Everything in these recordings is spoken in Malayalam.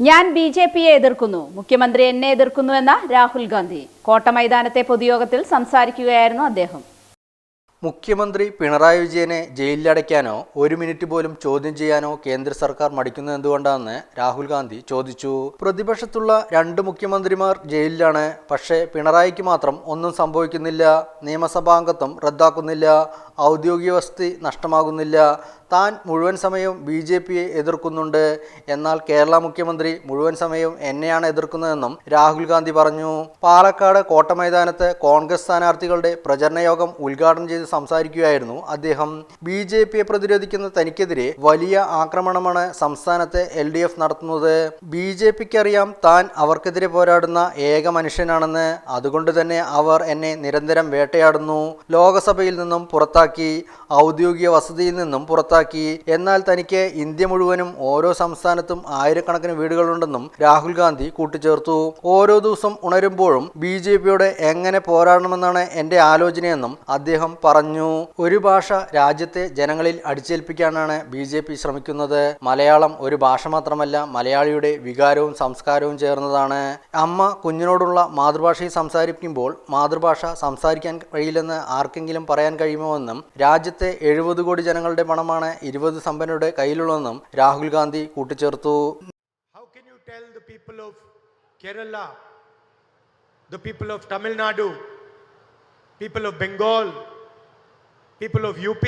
ഞാൻ ബി ജെ പിയെ എതിർക്കുന്നു മുഖ്യമന്ത്രി എന്നെ എതിർക്കുന്നുവെന്ന രാഹുൽ ഗാന്ധി. കോട്ട മൈതാനത്തെ പൊതുയോഗത്തിൽ സംസാരിക്കുകയായിരുന്നു അദ്ദേഹം. മുഖ്യമന്ത്രി പിണറായി വിജയനെ ജയിലിലടയ്ക്കാനോ ഒരു മിനിറ്റ് പോലും ചോദ്യം ചെയ്യാനോ കേന്ദ്ര സർക്കാർ മടിക്കുന്നത് എന്തുകൊണ്ടാണെന്ന് രാഹുൽ ഗാന്ധി ചോദിച്ചു. പ്രതിപക്ഷത്തുള്ള രണ്ട് മുഖ്യമന്ത്രിമാർ ജയിലിലാണ്. പക്ഷേ പിണറായിക്ക് മാത്രം ഒന്നും സംഭവിക്കുന്നില്ല. നിയമസഭാംഗത്വം റദ്ദാക്കുന്നില്ല. ഔദ്യോഗിക വസതി നഷ്ടമാകുന്നില്ല. താൻ മുഴുവൻ സമയവും ബി ജെ പിയെ എതിർക്കുന്നുണ്ട്. എന്നാൽ കേരള മുഖ്യമന്ത്രി മുഴുവൻ സമയവും എന്നെയാണ് എതിർക്കുന്നതെന്നും രാഹുൽ ഗാന്ധി പറഞ്ഞു. പാലക്കാട് കോട്ടമൈതാനത്ത് കോൺഗ്രസ് സ്ഥാനാർത്ഥികളുടെ പ്രചരണ യോഗം ഉദ്ഘാടനം ചെയ്ത് സംസാരിക്കുകയായിരുന്നു അദ്ദേഹം. ബി ജെ പിയെ പ്രതിരോധിക്കുന്ന തനിക്കെതിരെ വലിയ ആക്രമണമാണ് സംസ്ഥാനത്ത് എൽ ഡി എഫ് നടത്തുന്നത്. ബി ജെ പിക്ക് അറിയാം താൻ അവർക്കെതിരെ പോരാടുന്ന ഏക മനുഷ്യനാണെന്ന്. അതുകൊണ്ട് തന്നെ അവർ എന്നെ നിരന്തരം വേട്ടയാടുന്നു. ലോകസഭയിൽ നിന്നും പുറത്താക്കി ഔദ്യോഗിക വസതിയിൽ നിന്നും പുറത്താക്കി. എന്നാൽ തനിക്ക് ഇന്ത്യ മുഴുവനും ഓരോ സംസ്ഥാനത്തും ആയിരക്കണക്കിന് വീടുകളുണ്ടെന്നും രാഹുൽ ഗാന്ധി കൂട്ടിച്ചേർത്തു. ഓരോ ദിവസം ഉണരുമ്പോഴും ബി ജെ പിയോട് എങ്ങനെ പോരാടണമെന്നാണ് എന്റെ ആലോചനയെന്നും അദ്ദേഹം പറഞ്ഞു ഒരു ഭാഷ രാജ്യത്തെ ജനങ്ങളിൽ അടിച്ചേൽപ്പിക്കാനാണ് ബി ജെ പി ശ്രമിക്കുന്നത്. മലയാളം ഒരു ഭാഷ മാത്രമല്ല മലയാളിയുടെ വികാരവും സംസ്കാരവും ചേർന്നതാണ്. അമ്മ കുഞ്ഞിനോടുള്ള മാതൃഭാഷയിൽ സംസാരിക്കുമ്പോൾ മാതൃഭാഷ സംസാരിക്കാൻ കഴിയില്ലെന്ന് ആർക്കെങ്കിലും പറയാൻ കഴിയുമോ എന്നും രാജ്യത്തെ എഴുപത് കോടി ജനങ്ങളുടെ പണമാണ് ഇരുപത് സമ്പന്നരുടെ കയ്യിലുള്ളതെന്നും രാഹുൽ ഗാന്ധി കൂട്ടിച്ചേർത്തു. The people of Tamil Nadu, people of Bengal, people of UP,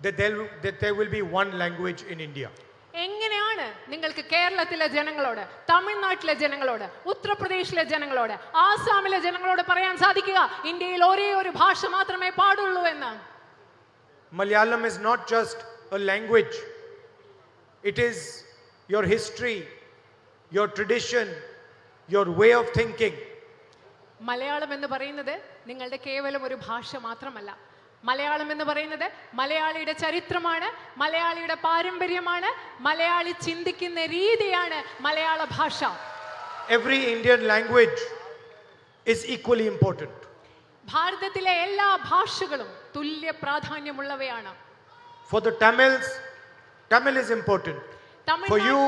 that there, that there will be one language in India? എങ്ങനെയാണ്? നിങ്ങൾക്ക് കേരളത്തിലെ ജനങ്ങളോട് തമിഴ്നാട്ടിലെ ജനങ്ങളോട് ഉത്തർപ്രദേശിലെ ജനങ്ങളോട് ആസാമിലെ ജനങ്ങളോട് പറയാൻ സാധിക്കുക? ഇന്ത്യയിൽ ഒരേ ഒരു ഭാഷ മാത്രമേ പാടുള്ളൂ എന്ന്. Malayalam is not just a language, it is your history, your tradition, your way of thinking. Malayalam എന്ന് പറയുന്നത് നിങ്ങളുടെ കേവലം ഒരു ഭാഷ മാത്രമല്ല. മലയാളം എന്ന് പറയുന്നത് മലയാളിയുടെ ചരിത്രമാണ് മലയാളിയുടെ പാരമ്പര്യമാണ് മലയാളി ചിന്തിക്കുന്ന രീതിയാണ് മലയാള ഭാഷ. Every Indian language is equally important ഭാരതത്തിലെ എല്ലാ ഭാഷകളും തുല്യ പ്രാധാന്യമുള്ളവയാണ്. For the Tamils Tamil is important for you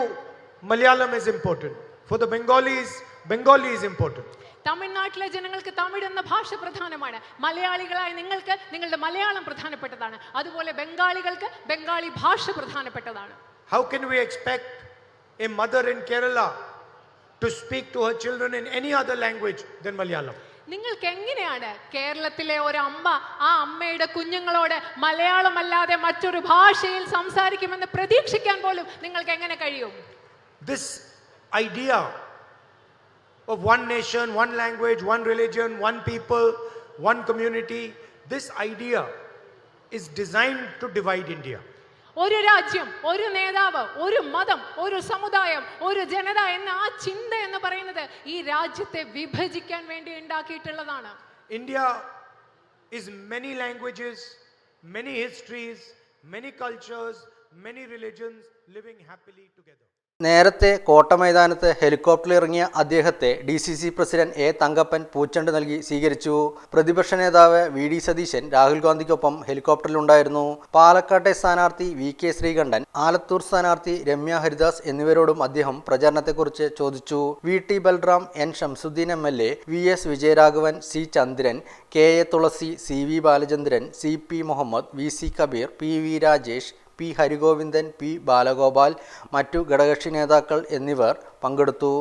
Malayalam is important for the Bengalis Bengali is important തമിഴ്നാട്ടിലെ ജനങ്ങൾക്ക് തമിഴ് എന്ന ഭാഷ പ്രധാനമാണ്. മലയാളികളായ നിങ്ങൾക്ക് നിങ്ങളുടെ മലയാളം പ്രധാനപ്പെട്ടതാണ്. അതുപോലെ ബംഗാളികൾക്ക് ബംഗാളി ഭാഷ പ്രധാനപ്പെട്ടതാണ്. How can we expect a mother in Kerala to speak to her children in any other language than Malayalam നിങ്ങൾക്ക് എങ്ങനെയാണ് കേരളത്തിലെ ഒരു അമ്മ ആ അമ്മയുടെ കുഞ്ഞുങ്ങളോട് മലയാളമല്ലാതെ മറ്റൊരു ഭാഷയിൽ സംസാരിക്കുമെന്ന് പ്രതീക്ഷിക്കാൻ പോലും നിങ്ങൾക്ക് എങ്ങനെ കഴിയും? This idea of one nation, one language, one religion, one people, one community, this idea is designed to divide India. ഒരു രാജ്യം ഒരു നേതാവ് ഒരു മതം ഒരു സമുദായം ഒരു ജനത എന്ന ആ ചിന്ത എന്ന് പറയുന്നത് ഈ രാജ്യത്തെ വിഭജിക്കാൻ വേണ്ടി ഉണ്ടാക്കിയിട്ടുള്ളതാണ് India is many languages, many histories, many cultures, many religions living happily together. നേരത്തെ കോട്ട മൈതാനത്ത് ഹെലികോപ്റ്ററിൽ ഇറങ്ങിയ അദ്ദേഹത്തെ D C C president A Thankappan പൂച്ചണ്ട് നൽകി സ്വീകരിച്ചു. പ്രതിപക്ഷ നേതാവ് വി ഡി സതീശൻ രാഹുൽ ഗാന്ധിക്കൊപ്പം ഹെലികോപ്റ്ററിലുണ്ടായിരുന്നു പാലക്കാട്ടെ സ്ഥാനാർത്ഥി വി കെ ശ്രീകണ്ഠൻ ആലത്തൂർ സ്ഥാനാർത്ഥി രമ്യ ഹരിദാസ് എന്നിവരോടും അദ്ദേഹം പ്രചാരണത്തെക്കുറിച്ച് ചോദിച്ചു. V T Balram N Shamsuddin M L A V S Vijayaraghavan C Chandran K A Thulasi C V Balachandran C P Muhammad V C Kabeer P V Rajesh P Harigovindan P Balagopal മറ്റു ഘടകകക്ഷി നേതാക്കൾ എന്നിവർ പങ്കെടുത്തു.